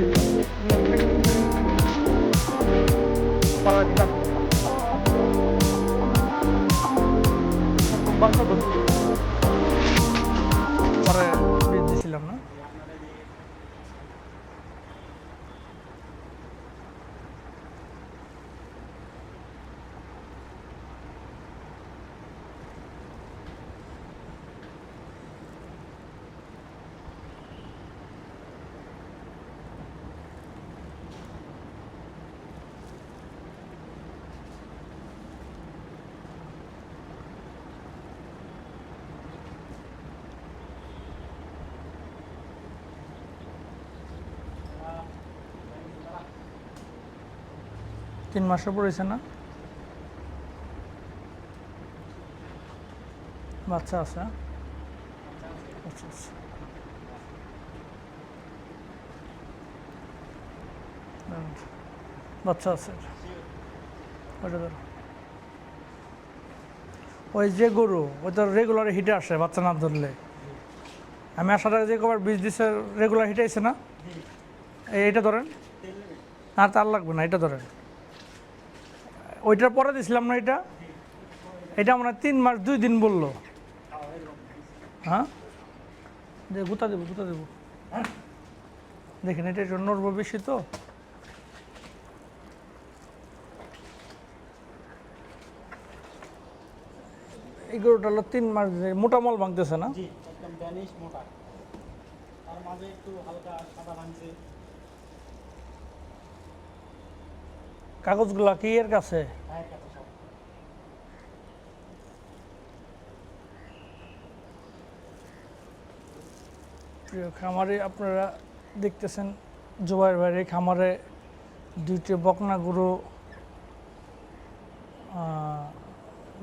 Paradigma. বাসা করছি পরে বিদ্যুৎ ছিলাম না তিন মাসে পড়েছে না। বাচ্চা আছে? আচ্ছা আচ্ছা। বাচ্চা আছে। ওই যে গরু, ওই তো রেগুলার হিটে আসে বাচ্চা না ধরলে। আমি আসার আগে যে কবার বীজ দিছে রেগুলার হিটে আইছে না? এই- এইটা ধরেন? আর তার লাগবে না, এটা ধরেন। ওইটার পরে দিছিলাম না এটা? এটা আমরা তিন মাস, দুই দিন বলল। হ্যাঁ? যে গুতা দেবো গুতা দেবো। দেখেন, এটা একটু নড়বো বেশি তো। এই গরুটা হলো তিন মাস মোটা মল ভাঙতেছে না? তার মাঝে একটু হালকা সাদা ভাঙছে। কাগজগুলা কি এর কাছে? প্রিয় খামারে আপনারা দেখতেছেন, জোবাইর বাইরে খামারে দুইটি বকনা গরু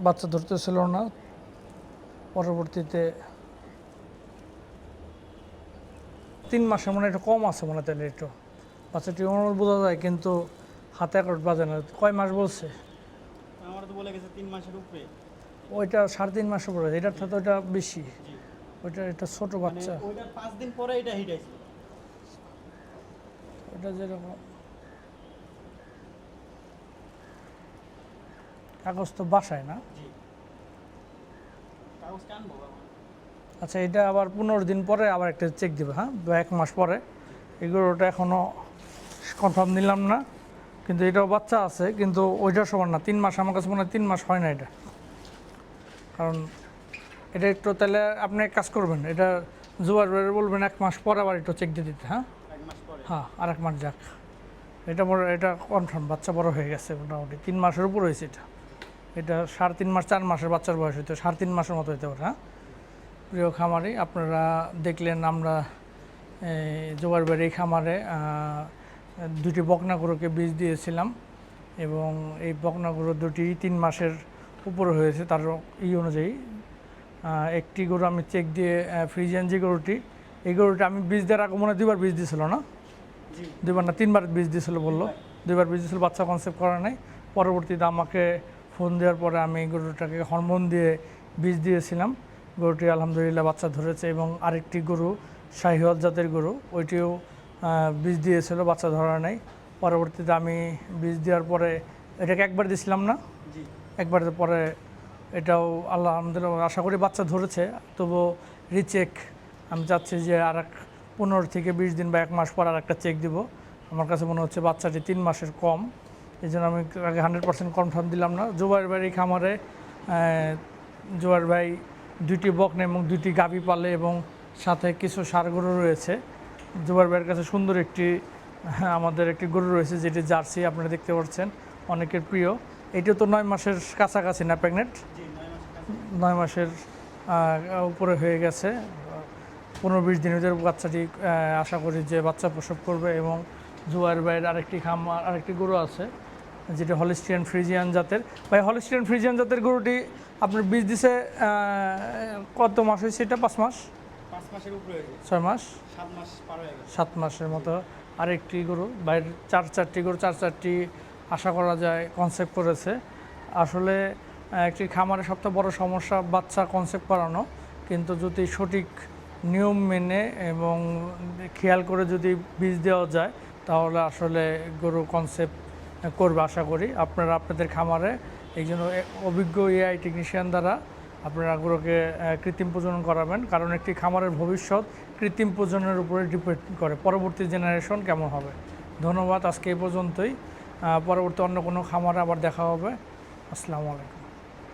বাচ্চা ধরতেছিল না। পরবর্তীতে তিন মাসে মনে একটু কম আছে মনে তাহলে একটু। বাচ্চাটি বোঝা যায়, কিন্তু হাতে এক বাজে না কয় মাস বলছে? আমার তো বলে গেছে তিন মাসের উপরে। ওইটা সাড়ে তিন মাসে পড়ে এটার থেকে ওইটা বেশি। ওইটা এটা ছোট মানে বাচ্চা। ওইটার পাঁচ দিন পরে এটা হিট আইছিল ওটা যেরকম। কাগজ তো বাসায় না? আচ্ছা এটা আবার পনেরো দিন পরে আবার একটা চেক দিবে হ্যাঁ? বা এক মাস পরে। এগুলো ওটা এখনও কনফার্ম নিলাম না। কিন্তু এটাও বাচ্চা আছে কিন্তু ওইটা সমান না। তিন মাস আমার কাছে মনে হয় তিন মাস হয় না এটা। কারণ এটা একটু তাহলে আপনি এক কাজ করবেন এটা জুয়ার বেড়ে বলবেন এক মাস পর আবার একটু চেক দিয়ে দিতে হ্যাঁ? হ্যাঁ আর এক মাস যাক। এটা বড় এটা কনফার্ম বাচ্চা বড় হয়ে গেছে মোটামুটি। তিন মাসের উপর হয়েছে এটা। এটা সাড়ে তিন মাস চার মাসের বাচ্চার বয়স হইতে সাড়ে তিন মাসের মতো হতে পারে হ্যাঁ? প্রিয় খামারি আপনারা দেখলেন আমরা জোগাড় বাড়ি খামারে দুটি বকনা গরুকে বীজ দিয়েছিলাম এবং এই বকনা গরু দুটি তিন মাসের উপরে হয়েছে তার ই অনুযায়ী। একটি গরু আমি চেক দিয়ে ফ্রিজিয়ান যে গরুটি এই গরুটি আমি বীজ দেওয়ার আগে মনে দুবার বীজ দিয়েছিল না? দুইবার না তিনবার বীজ দিয়েছিল বলল। দুইবার বীজ দিয়েছিল বাচ্চা কনসেপ্ট করা নাই। পরবর্তীতে আমাকে ফোন দেওয়ার পরে আমি গরুটাকে হরমোন দিয়ে বীজ দিয়েছিলাম। গরুটি আলহামদুলিল্লাহ বাচ্চা ধরেছে এবং আরেকটি গরু শাহিওয়াল জাতের গরু ওইটিও বীজ দিয়েছিল বাচ্চা ধরা নেই। পরবর্তীতে আমি বীজ দেওয়ার পরে এটাকে একবার দিয়েছিলাম না? একবার পরে এটাও আল্লাহ আলহামদুলিল্লাহ আশা করি বাচ্চা ধরেছে। তবু রিচেক আমি চাচ্ছি যে আর এক পনেরো থেকে বিশ দিন বা এক মাস পর আর একটা চেক দিব। আমার কাছে মনে হচ্ছে বাচ্চাটি তিন মাসের কম। এই জন্য আমি আগে হান্ড্রেড পার্সেন্ট কনফার্ম দিলাম না। জুবাইর বাড়ি খামারে জুবাইর ভাই দুইটি বকনে এবং দুইটি গাভী পালে এবং সাথে কিছু সার গরু রয়েছে। জুবাইর ভাইয়ের কাছে সুন্দর একটি হ্যাঁ, আমাদের একটি গরু রয়েছে যেটি জার্সি আপনারা দেখতে পাচ্ছেন অনেকের প্রিয়। এটিও তো নয় মাসের কাছাকাছি না প্রেগনেন্ট? নয় মাসের উপরে হয়ে গেছে। পনেরো বিশ দিনের ভিতরে বাচ্চাটি আশা করি যে বাচ্চা প্রসব করবে এবং জুয়ার বাইরের আরেকটি খাম আরেকটি গরু আছে যেটি হলিস্টিয়ান ফ্রিজিয়ান জাতের। ভাই হলিস্টিয়ান ফ্রিজিয়ান জাতের গরুটি আপনার বীজ দিছে কত মাস হয়েছে এটা? পাঁচ মাস? ছয় মাস? সাত মাসের মতো আরেকটি গরু বাইরের চার চারটি গরু চার চারটি আশা করা যায় কনসেপ্ট করেছে। আসলে একটি খামারের সবচেয়ে বড় সমস্যা বাচ্চা কনসেপ্ট করানো। কিন্তু যদি সঠিক নিয়ম মেনে এবং খেয়াল করে যদি বীজ দেওয়া যায় তাহলে আসলে গরু কনসেপ্ট করবে আশা করি। আপনারা আপনাদের খামারে এই জন্য অভিজ্ঞ এআই টেকনিশিয়ান দ্বারা আপনারা গরুকে কৃত্রিম প্রজনন করাবেন। কারণ একটি খামারের ভবিষ্যৎ কৃত্রিম প্রজননের উপরে ডিপেন্ড করে। পরবর্তী জেনারেশন কেমন হবে? ধন্যবাদ। আজকে এই পর্যন্তই। পরবর্তী অন্য কোনো খামারে আবার দেখা হবে। আসসালামু আলাইকুম।